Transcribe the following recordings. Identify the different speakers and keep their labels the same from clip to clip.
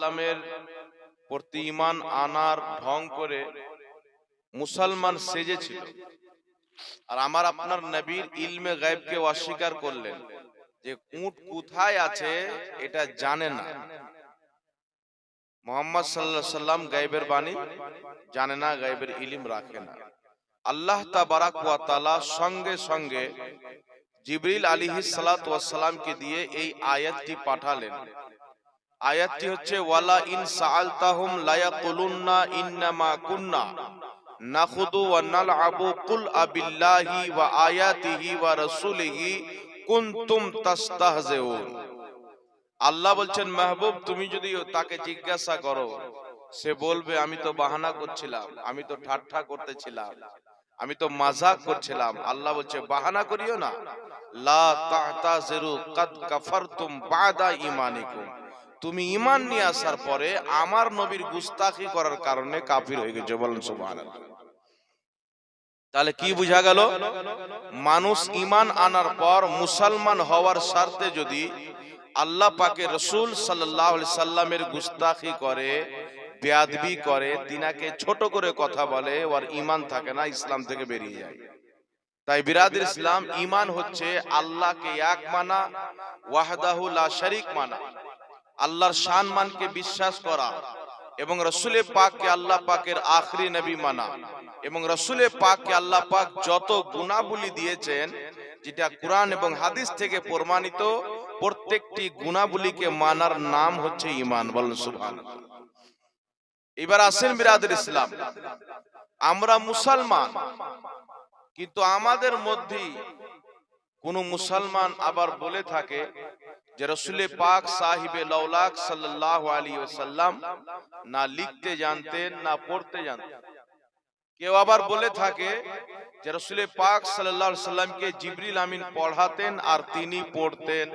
Speaker 1: সাল্লামের প্রতি ইমান আনার ঢং করে মুসলমান সেজেছিল। আর আমার আপনার নবীর ইলমে গায়েবকে অস্বীকার করলেন যে উট কোথায় আছে এটা জানে না। মোহাম্মদ সাল্লাহ সাল্লাম গায়েবের বাণী জানে না, গায়েবের ইলিম রাখে না। আল্লাহ তাবারাক ওয়া তাআলা সঙ্গে সঙ্গে জিবরিল আলিহিস সালাত সালামকে দিয়ে এই আয়াতটি পাঠালেন। আয়াতটি হচ্ছে, ওয়ালা ইন সাআলতাহুম লায়াকুলুন্না ইন্নামা কুন্না নাখুদু ওয়া নালআবু কুল আবিল্লাহি ওয়া আয়াতিহি ওয়া রাসূলিহি কুনতুম তাস্তাহজিউন। আল্লাহ বলছেন, মাহবুব, তুমি যদি তাকে জিজ্ঞাসা করো, সে বলবে, আমি তো বাহানা করছিলাম, আমি তো ঠাট্টা করতেছিলাম, আমি তো মাজাক করছিলাম। আল্লাহ বলছে, বাহানা করিও না। লা তাহতাজিরু কাদ কাফারতুম বাদা ঈমানিকুম তুমি ঈমান নিয়ে আসার পরে আমার নবীর গুস্তাখি করার কারণে কাফির হয়ে গেছে, বলেন সুবহানাল্লাহ। তাহলে কি বোঝা গেল? মানুষ ঈমান আনার পর মুসলমান হওয়ার স্বার্থে যদি আল্লাহ পাকে রসুল সাল্লাহ সাল্লামের গুস্তাখি করে, বেয়াদবি করে, তিনাকে ছোট করে কথা বলে ওর ইমান থাকে না, ইসলাম থেকে বেরিয়ে যায়। তাই বিরাদের ইসলাম ইমান হচ্ছে আল্লাহকে এক মানা, ওয়াহদাহু লা শরিক মানা। আল্লাহর শান মানকে বিশ্বাস করা এবং রসুলের পাককে আল্লাহ পাকের আখরি নবী মানা এবং রসুলের পাককে আল্লাহ পাক যত গুণাবলী দিয়েছেন, যেটা কোরআন এবং হাদিস থেকে প্রমাণিত, প্রত্যেকটি গুণাবলীকে মানার নাম হচ্ছে ইমান বলেন সুবহান এবার আসেন বিরাদের ইসলাম। আমরা মুসলমান, কিন্তু আমাদের মধ্যে কোন মুসলমান আবার বলে থাকে যে রসুলে পাক সাহিবে লৌলাক সাল্লাহ আলী সাল্লাম না লিখতে জানতেন, না পড়তে জানতেন। কেউ আবার বলে থাকে যে রসুলে পাক সাল্লাহ সাল্লামকে জিবরিল আমিন পড়াতেন আর তিনি পড়তেন।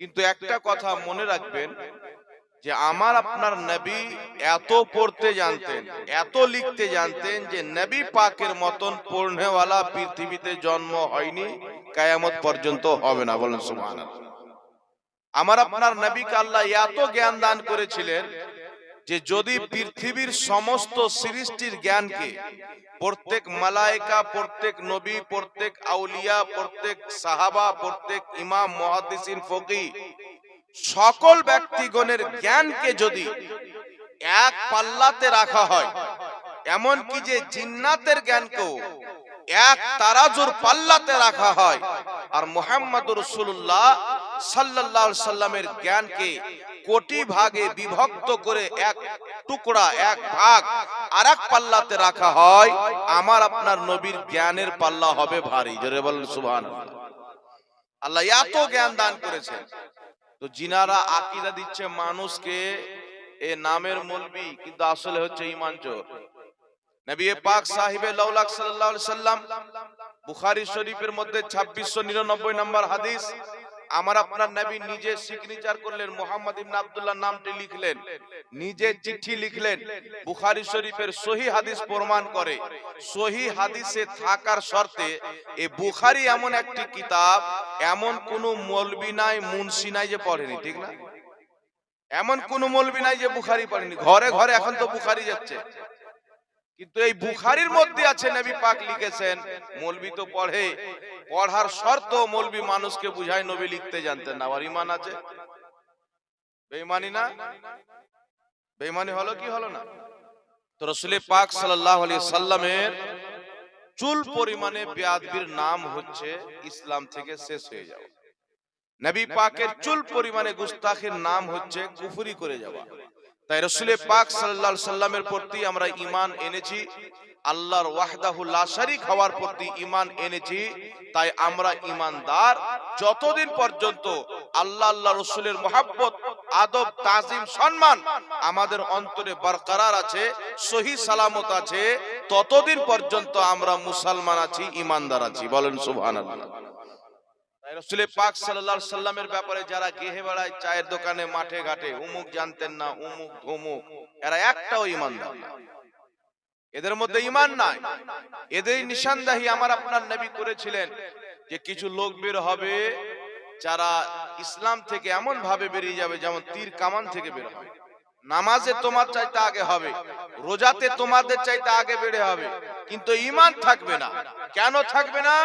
Speaker 1: কিন্তু একটা কথা মনে রাখবেন যে আমার আপনার নবী এত পড়তে জানতেন, এত লিখতে জানতেন যে নবী পাকের মতন পড়নেওয়ালা পৃথিবীতে জন্ম হয়নি, কায়ামত পর্যন্ত হবে না, বলেন সুবহান আমার আপনার নবীকে আল্লাহ এত জ্ঞান দান করেছিলেন যে যদি পৃথিবীর সমস্ত সৃষ্টির জ্ঞানকে প্রত্যেক মালায়েকা, প্রত্যেক নবী, প্রত্যেক আউলিয়া, প্রত্যেক সাহাবা, প্রত্যেক ইমাম মহাদিসিন ফকি সকল ব্যক্তিগণের জ্ঞানকে যদি এক পাল্লাতে রাখা হয় এমন কি যে জিন্নাতের জ্ঞানকেও এক তারাজুর পাল্লাতে রাখা হয়, আর মোহাম্মদ রসুল্লাহ সাল্লাহ সাল্লামের জ্ঞানকে কোটি ভাগে বিভক্ত করে এক টুকরা, এক ভাগ পাল্লাতে রাখা হয়, আমার আপনার নবীর জ্ঞানের পাল্লা হবে ভারী। জোরে বলেন সুবহান আল্লাহ এত জ্ঞান দান তো জিনারা আকিদা দিচ্ছে মানুষকে, এ নামের মলবি, কিন্তু আসলে হচ্ছে ইমান নবী পাক সাহিবে লাউলাক সাল্লাল্লাহু সাল্লাম, বুখারী শরীফের মধ্যে 2699 নম্বর হাদিস আমার আপনার নবী নিজে সিগনেচার করলেন, মোহাম্মদ ইবনে আব্দুল্লাহ নামটি লিখলেন, নিজে চিঠি লিখলেন, বুখারী শরীফের সহি হাদিস প্রমাণ করে। সহি হাদিসে থাকার শর্তে এ বুখারী এমন একটি কিতাব, এমন কোন মৌলবি নাই, মুন্সি নাই যে পড়েনি, ঠিক না? এমন কোন মৌলবি নাই যে বুখারি পড়েনি। ঘরে ঘরে এখন তো বুখারি যাচ্ছে। কিন্তু এই বুখারির মধ্যে আছে, নবী পাক লিখেছেন, মৌলবি তো পড়ে, পড়ার শর্ত মৌলবি মানুষকে বুঝায়, নবী লিখতে জানতেন না। আর ইমান আছে? বেঈমানি না? বেঈমানি হলো কি হলো না? তো রসুলের পাক সাল্লাল্লাহু আলাইহি সাল্লামের চুল পরিমাণে বেয়াদবির নাম হচ্ছে ইসলাম থেকে শেষ হয়ে যাওয়া। নবী পাকের চুল পরিমাণে গুস্তাখের নাম হচ্ছে কুফরি করে যাওয়া। তাই রসুলে পাক আলাইহি সাল্লামের প্রতি আমরা ঈমান এনেছি। আল্লাহর ওয়াহদাহু লা শারিক হওয়ার প্রতি ঈমান এনেছি। তাই আমরা ঈমানদার। যতদিন পর্যন্ত আল্লাহ আল্লাহ রসুলের মহাব্বত আদব তাজিম সম্মান আমাদের অন্তরে বরকরার আছে সহি সালামত আছে ততদিন পর্যন্ত আমরা মুসলমান আছি ঈমানদার আছি। বলেন সুবহানাল্লাহ। তাই রসুলে পাক সাল্লামের ব্যাপারে যারা গেহে বেড়ায়, চায়ের দোকানে, মাঠে ঘাটে, উমুক জানতেন না, উমুক এরা একটাও ঈমানদার না। এদের মধ্যে ঈমান নাই। নিশানদাহি আমার আপনার নবী করেছিলেন যে কিছু লোক বের হবে, যারা ইসলাম থেকে এমন ভাবে বেরিয়ে যাবে যেমন তীর কামান থেকে বের হয় নামাজে তোমার চাইতে আগে হবে, রোজাতে তোমাদের চাইতে আগে বেড়ে হবে, কিন্তু ইমান থাকবে না। কেন থাকবে না?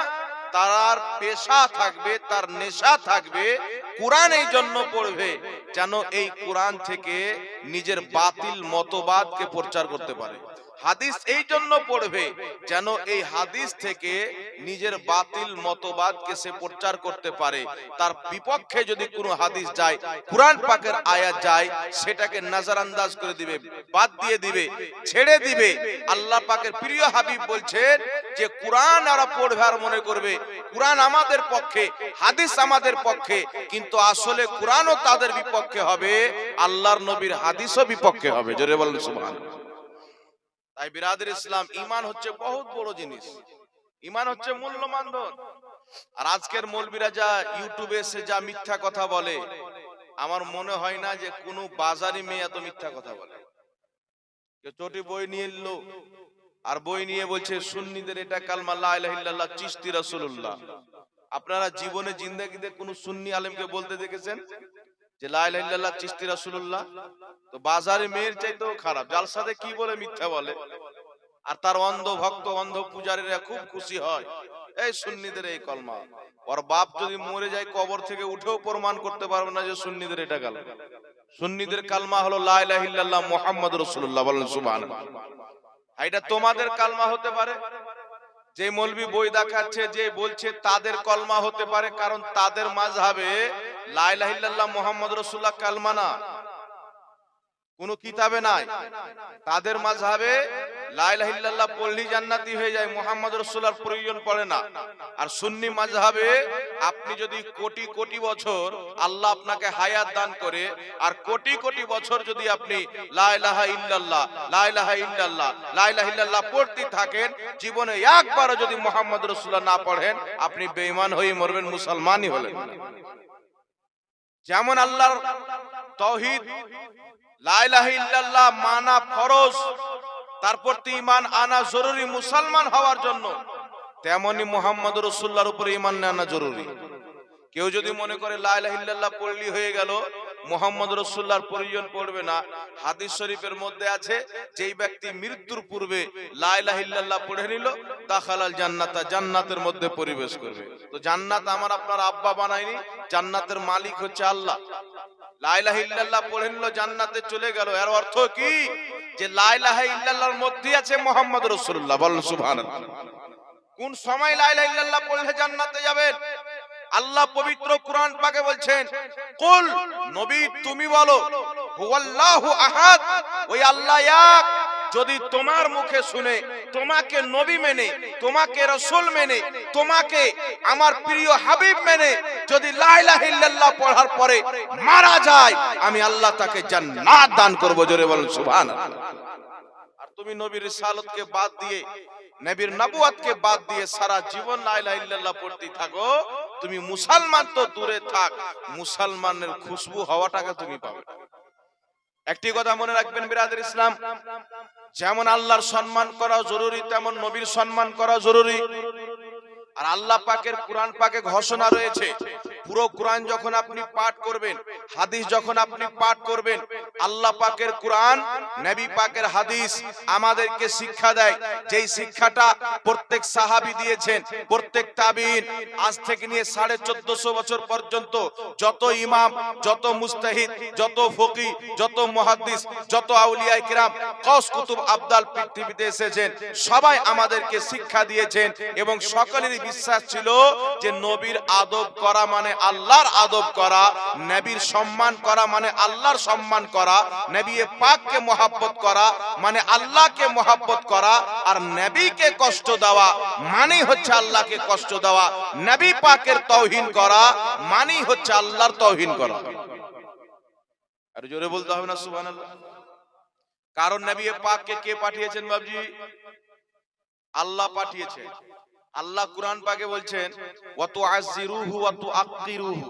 Speaker 1: তার পেশা থাকবে, তার নেশা থাকবে, কোরআন এই জন্য পড়বে যেন এই কোরআন থেকে নিজের বাতিল মতবাদকে প্রচার করতে পারে। হাদিস এই জন্য পড়বে যেন এই হাদিস থেকে নিজের বাতিল মতবাদকে সে প্রচার করতে পারে। তার বিপক্ষে যদি কোনো হাদিস যায় কোরআন পাকের আয়াত যায় সেটাকে নজরান্দাজ করে দিবে বাদ দিয়ে দিবে ছেড়ে দিবে। আল্লাহ পাকের প্রিয় হাবিব বলছেন যে কোরআন আর পড়বে আর মনে করবে কোরআন আমাদের পক্ষে হাদিস আমাদের পক্ষে কিন্তু আসলে কোরআনও তাদের বিপক্ষে হবে আল্লাহর নবীর হাদিসও বিপক্ষে হবে জোরে বলেন সুবহানাল্লাহ। তাই বিরাদের ইসলাম ইমান হচ্ছে বহুত বড় জিনিস। ইমান হচ্ছে মূল্যমান ধন আর আজকের মৌলবীরা যা ইউটিউবে এসে যা মিথ্যা কথা বলে, আমার মনে হয় না যে কোনো বাজারি মেয়ে এত মিথ্যা কথা বলে। চটি বই নিয়ে এলো, আর বই নিয়ে বলছে, সুন্নিদের এটা কালমা চিশতি রাসূলুল্লাহ। আপনারা জীবনে জিন্দেগিতে কোন সুন্নি আলেমকে বলতে দেখেছেন? যে লা ইলাহা ইল্লাল্লাহ রাসূলুল্লাহ, তো বাজারে মেয়ের চাইতেও খারাপ। জালসাতে কি বলে মিথ্যা বলে? আর তার অন্ধ ভক্ত, অন্ধ পূজারীরা খুব খুশি হয়। এই সুন্নিদের এই কলমা। ওর বাপ যদি মরে যায়, কবর থেকে উঠেও প্রমাণ করতে পারবে না যে সুন্নিদের এটা কাল সুন্নিদের কালমা হলো লা ইলাহা ইল্লাল্লাহ মুহাম্মাদুর বলেন, সুবহানাল্লাহ। এটা তোমাদের কালমা হতে পারে? যে মৌলবি বই দেখাচ্ছে, যে বলছে, তাদের কলমা হতে পারে, কারণ তাদের মাঝহাবে লা তাদের জান্নাতি হয়ে যায়, মুহাম্মদ মাযহাবে আপনি যদি কোটি কোটি বছর আল্লাহ আপনাকে হায়াত দান করে, আর কোটি কোটি বছর যদি আপনি ইল্লাল্লাহ পড়তে থাকেন, জীবনে একবারও যদি মোহাম্মদ রাসূলুল্লাহ না পড়েন, আপনি বেঈমান হয়ে মরবেন, মুসলমানই হলেন। যেমন আল্লাহর তহিদ, লা ইলাহা ইল্লাল্লাহ মানা ফরজ, তারপর তো ইমান আনা জরুরি মুসলমান হওয়ার জন্য, তেমনি মোহাম্মদ রসুল্লাহর উপরে ইমান আনা জরুরি। কেউ যদি মনে করে লা পল্লী ইল্লাল্লাহ পড়লি হয়ে গেল মোহাম্মদ রসুল্লাহর প্রয়োজন পড়বে না। হাদিস শরীফের মধ্যে আছে, যেই ব্যক্তি মৃত্যুর পূর্বে লা ইলাহা পড়ে নিল, দাখালাল জান্নাতা, জান্নাতের মধ্যে পরিবেশ করবে। তো জান্নাত আমার আপনার আব্বা বানায়নি, জান্নাতের মালিক হচ্ছে আল্লাহ। পড়ে নিল, জান্নাতে চলে গেল। এর অর্থ কি? যে ইল্লাল্লাহর মধ্যে আছে মোহাম্মদ সুবহানাল্লাহ। কোন সময় লা ইলাহা ইল্লাল্লাহ পড়লে জান্নাতে যাবেন? আল্লাহ পবিত্র কোরআন পাকে বলছেন, কুল, নবী তুমি বলো, হুয়াল্লাহু আহাদ? ওই আল্লাহ এক, যদি তোমার মুখে শুনে, তোমাকে নবী মেনে, তোমাকে রসুল মেনে, তোমাকে আমার প্রিয় হাবিব মেনে, যদি লা ইলাহা ইল্লাল্লাহ পড়ার পরে মারা যায়, আমি আল্লাহ তাকে জান্নাত দান করব, জোরে বলেন, সুবহানাল্লাহ। আর তুমি নবীর রিসালাতকে বাদ দিয়ে, নবীর নবুয়াতকে বাদ দিয়ে সারা জীবন লা ইলাহা পড়তে থাকো তুমি মুসলমান তো দূরে থাক, মুসলমানের খুশবু হওয়াটাকে তুমি পাবে। একটি কথা মনে রাখবেন বিরাদের ইসলাম, যেমন আল্লাহর সম্মান করা জরুরি, তেমন নবীর সম্মান করা জরুরি। আর আল্লাহ পাকের কোরআন পাকে ঘোষণা রয়েছে। পুরো কোরআন যখন আপনি পাঠ করবেন, হাদিস যখন আপনি পাঠ করবেন, আল্লাহ পাকের কোরআন, নবী পাকের হাদিস আমাদেরকে শিক্ষা দেয়। যেই শিক্ষাটা প্রত্যেক সাহাবি দিয়েছেন, প্রত্যেক তাবিন, আজ থেকে নিয়ে সাড়ে চোদ্দশো বছর পর্যন্ত যত ইমাম, যত মুস্তাহিদ, যত ফকি, যত মহাদ্দিস, যত আউলিয়া কিরাম কস কুতুব আবদাল পৃথিবীতে এসেছেন। সবাই আমাদেরকে শিক্ষা দিয়েছেন এবং সকলেরই বিশ্বাস ছিল যে নবীর আদব করা মানে আল্লাহর আদব করা, নবীর সম্মান করা মানে আল্লাহর সম্মান করা, নবী পাককে মহাব্বত করা মানে আল্লাহকে মহাব্বত করা, আর নবীকে কষ্ট দেওয়া মানে হচ্ছে আল্লাহকে কষ্ট দেওয়া। নবী পাকের তৌহিন করা মানে হচ্ছে আল্লাহর তৌহিন করা। আর জোরে বলতে হবে না, সুবহানাল্লাহ। কারণ নবী পাককে কে পাঠিয়েছেন বাবজি আল্লাহ পাঠিয়েছেন। আল্লাহ কোরআন পাকে বলছেন ওয়াতু আজিরুহু ওয়াতু আকিরুহু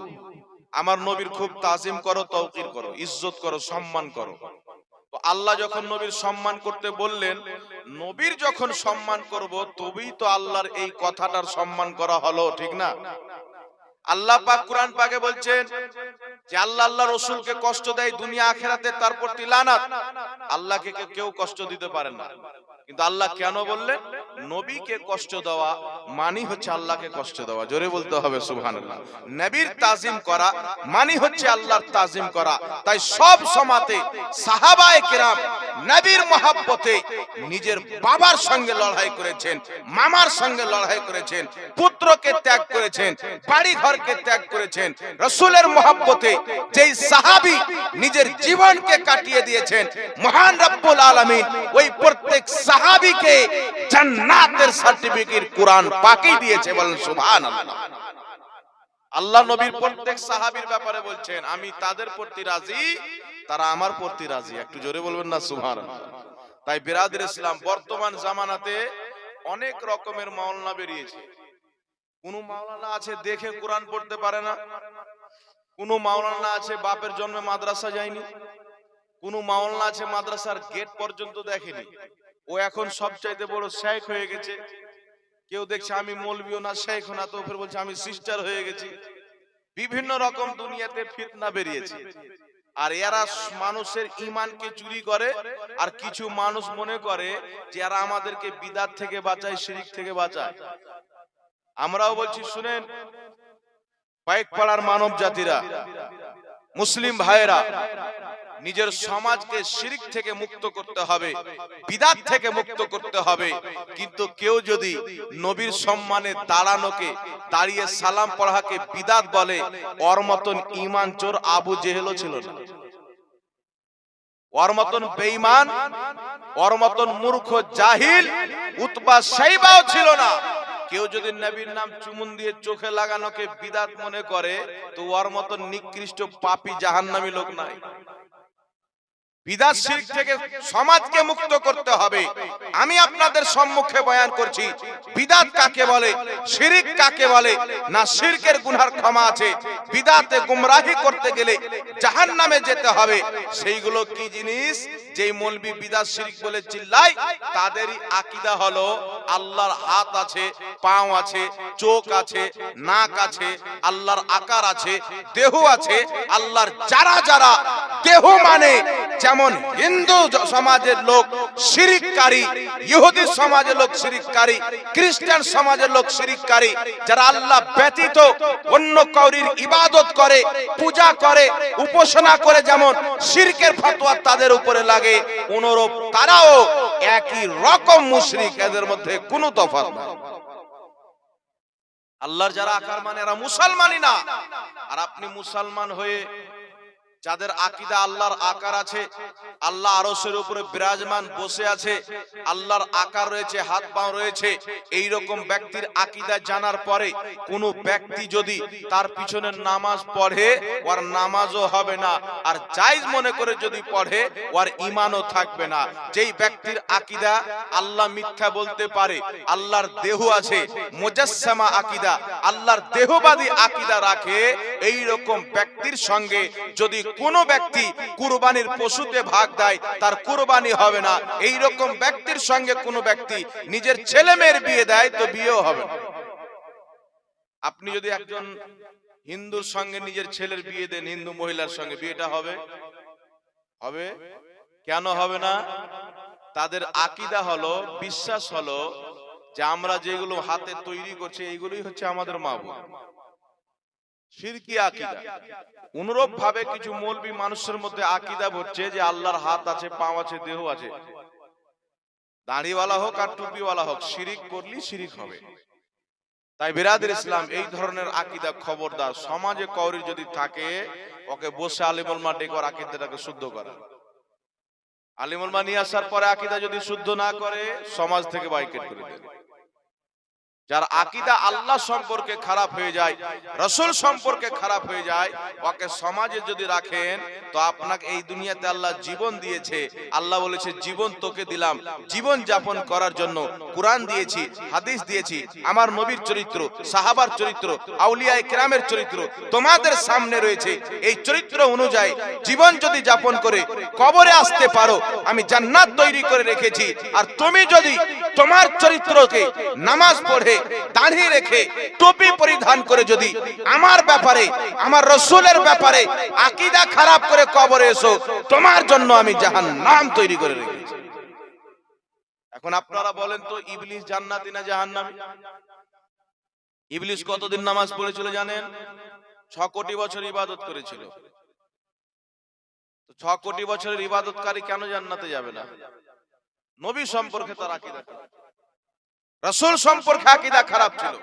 Speaker 1: আমার নবীর খুব তাজিম করো তৌকির করো, ইজ্জত করো, সম্মান করো। তো আল্লাহ যখন নবীর সম্মান করতে বললেন, নবীর যখন সম্মান করব, তবেই তো আল্লাহর এই কথাটার সম্মান করা হলো, ঠিক না? আল্লাহ পাক কোরআন পাকে বলছেন যে, আল্লাহ আল্লাহ রসুলকে কষ্ট দেয়, দুনিয়া আখেরাতে তারপর প্রতি লানাত। আল্লাহকে কেউ কষ্ট দিতে পারে না। কিন্তু আল্লাহ কেন বললেন? নবীকে কষ্ট দেওয়া মানি হচ্ছে আল্লাহকে কষ্ট দেওয়া। জোরে বলতে হবে, সুবহানাল্লাহ। নবীর তাজিম করা মানি হচ্ছে আল্লাহর তাজিম করা। তাই সব সমাতে সাহাবায়ে কেরাম নবীর মহাব্বতে নিজের বাবার সঙ্গে লড়াই করেছেন, মামার সঙ্গে লড়াই করেছেন, পুত্রকে ত্যাগ করেছেন বাড়ি ঘরকে ত্যাগ করেছেন। রসুলের মহাব্বতে যেই সাহাবী নিজের জীবনকে কাটিয়ে দিয়েছেন, মহান রব্বুল আলামিন ওই প্রত্যেক সাহাবীকে জান্নাতের সার্টিফিকেট কোরআন পাকেই দিয়েছে বলেন, সুবহানাল্লাহ। আল্লাহ নবীর প্রত্যেক সাহাবীর ব্যাপারে বলছেন, আমি তাদের প্রতি রাজি, তারা আমার প্রতি রাজি। একটু জোরে বলবেন না, সুবহানাল্লাহ। তাই বিরাদের ইসলাম বর্তমান জামানাতে অনেক রকমের মাওলানা বেরিয়েছে। কোন মাওলানা আছে দেখে কোরআন পড়তে পারে না। কোন মাওলানা আছে বাপের জন্মে মাদ্রাসা যায়নি। কোন মাওলানা আছে মাদ্রাসার গেট পর্যন্ত দেখেনি। ও এখন সবচাইতে বড় শেখ হয়ে গেছে। কেউ দেখছে আমি মৌলবিও না শেখ না, তো ফের বলছে আমি সিস্টার হয়ে গেছি। বিভিন্ন রকম দুনিয়াতে ফিতনা বেরিয়েছে। আর এরা মানুষের ইমানকে চুরি করে, আর কিছু মানুষ মনে করে যে এরা আমাদেরকে বিদাত থেকে বাঁচায়, শিরিক থেকে বাঁচায়। আমরাও বলছি, শুনেন কয়েক পাড়ার মানব জাতিরা মুসলিম ভাইয়েরা নিজের সমাজকে শিরিক থেকে মুক্ত করতে হবে, বিদাত থেকে মুক্ত করতে হবে। কিন্তু কেউ যদি নবীর সম্মানে দাঁড়ানোকে, দাঁড়িয়ে সালাম পড়াকে বিদাত বলে, ওর মতন ইমান চোর আবু জেহেলও ছিল না। মূর্খ জাহিল, উতবা সাইবাও ছিল না। কেউ যদি নবীর নাম চুমুন দিয়ে চোখে লাগানোকে বিদাত মনে করে, তো ওর মতন নিকৃষ্ট পাপী জাহান্নামী লোক নাই। বিদাত শিরক থেকে সমাজকে মুক্ত করতে হবে। আমি আপনাদের সম্মুখে বয়ান করছি, বিদাত কাকে বলে, শিরিক কাকে বলে, না শিরকের গুনার ক্ষমা আছে। বিদাতে গুমরাহি করতে গেলে জাহান্নামে যেতে হবে। সেইগুলো কি জিনিস? যেই মলবি বিদাত শিরিক বলে চিল্লায়, তাদেরই আকীদা হলো আল্লাহর হাত আছে, পাও আছে, চোখ আছে, নাক আছে, আল্লাহর আকার আছে, দেহ আছে, আল্লাহর যারা যারা দেহ মানে যেমন হিন্দু সমাজের লোক শিরিককারী, ইহুদি সমাজের লোক শিরিককারী, খ্রিস্টান সমাজের লোক শিরিককারী, যারা আল্লাহ ব্যতীত অন্য কৌরির ইবাদত করে, পূজা করে, উপাসনা করে যেমন শিরকের ফতোয়া তাদের উপরে লাগে, অনুরূপ তারাও একই রকম মুশরিক, এদের মধ্যে কোনো তফাৎ নাই। আল্লাহর যারা আকার মানে এরা মুসলমানই না। আর আপনি মুসলমান হয়ে যাদের আকিদা আল্লাহর আকার আছে, আল্লাহ আরশের উপরে বিরাজমান বসে আছে, আল্লাহর আকার রয়েছে, হাত পা রয়েছে এই রকম ব্যক্তির আকিদা জানার পরে কোনো ব্যক্তি যদি তার পিছনে নামাজ পড়ে, ওর নামাজও হবে না। আর জায়েজ মনে করে যদি পড়ে, ওর ইমানও থাকবে না। যেই ব্যক্তির আকিদা আল্লাহ মিথ্যা বলতে পারে, আল্লাহর দেহ আছে, মুজাসসামা আকিদা, আল্লাহর দেহবাদী আকিদা রাখে এই রকম ব্যক্তির সঙ্গে যদি কোনো ব্যক্তি কুরবানির পশুতে ভাগ দেয়, তার কুরবানি হবে না। এই রকম ব্যক্তির সঙ্গে কোনো ব্যক্তি নিজের ছেলে মেয়ের বিয়ে দেয়, তো বিয়েও হবে না। আপনি যদি একজন হিন্দুর সঙ্গে নিজের ছেলের বিয়ে দেন, হিন্দু মহিলার সঙ্গে বিয়েটা হবে? হবে? কেন হবে না? তাদের আকিদা হলো, বিশ্বাস হলো যে আমরা যেগুলো হাতে তৈরি করছি, এইগুলোই হচ্ছে আমাদের মা অনুরূপ ভাবে কিছু মৌলবি মানুষের মধ্যে আকিদা ভরছে যে আল্লাহর হাত আছে, পাও আছে, দেহ আছে। দাড়িওয়ালা হোক আর টুপিওয়ালা হোক, শিরিক করলি শিরিক হবে। তাই বিরাদের ইসলাম এই ধরনের আকিদা খবরদার। সমাজে কৌরি যদি থাকে, ওকে বসে আলিমুল মা ডেকর আকিদাটাকে শুদ্ধ করা। আলিমুল মা নিয়ে আসার পরে আকিদা যদি শুদ্ধ না করে, সমাজ থেকে বাইকেট করে দেবে। যার আকিদা আল্লাহ সম্পর্কে খারাপ হয়ে যায় রসুল সম্পর্কে খারাপ হয়ে যায় ওকে সমাজে যদি রাখেন তো আপনাকে এই দুনিয়াতে আল্লাহ জীবন দিয়েছে। আল্লাহ বলেছে জীবন তোকে দিলাম। জীবন যাপন করার জন্য কোরআন দিয়েছি হাদিস দিয়েছি। আমার নবীর চরিত্র সাহাবার চরিত্র আউলিয়া কেরামের চরিত্র তোমাদের সামনে রয়েছে। এই চরিত্র অনুযায়ী জীবন যদি যাপন করে কবরে আসতে পারো। আমি জান্নাত তৈরি করে রেখেছি। আর তুমি যদি তোমার চরিত্রকে নামাজ পড়ে দাঁড়িয়ে রেখে টুপি পরিধান করে যদি আমার ব্যাপারে, আমার রসুলের ব্যাপারে আকিদা খারাপ করে কবরে এসো, তোমার জন্য আমি জাহান নাম তৈরি করে রেখেছি। এখন আপনারা বলেন তো, ইবলিস জান্নাতি না ইবলিস কতদিন নামাজ পড়েছিল জানেন? ছ কোটি বছর ইবাদত করেছিল। ছ কোটি বছরের ইবাদতকারী কেন জান্নাতে যাবে না? নবী সম্পর্কে তার আকিদা রাসূল সম্পর্কে আকিদা খারাপ ছিল।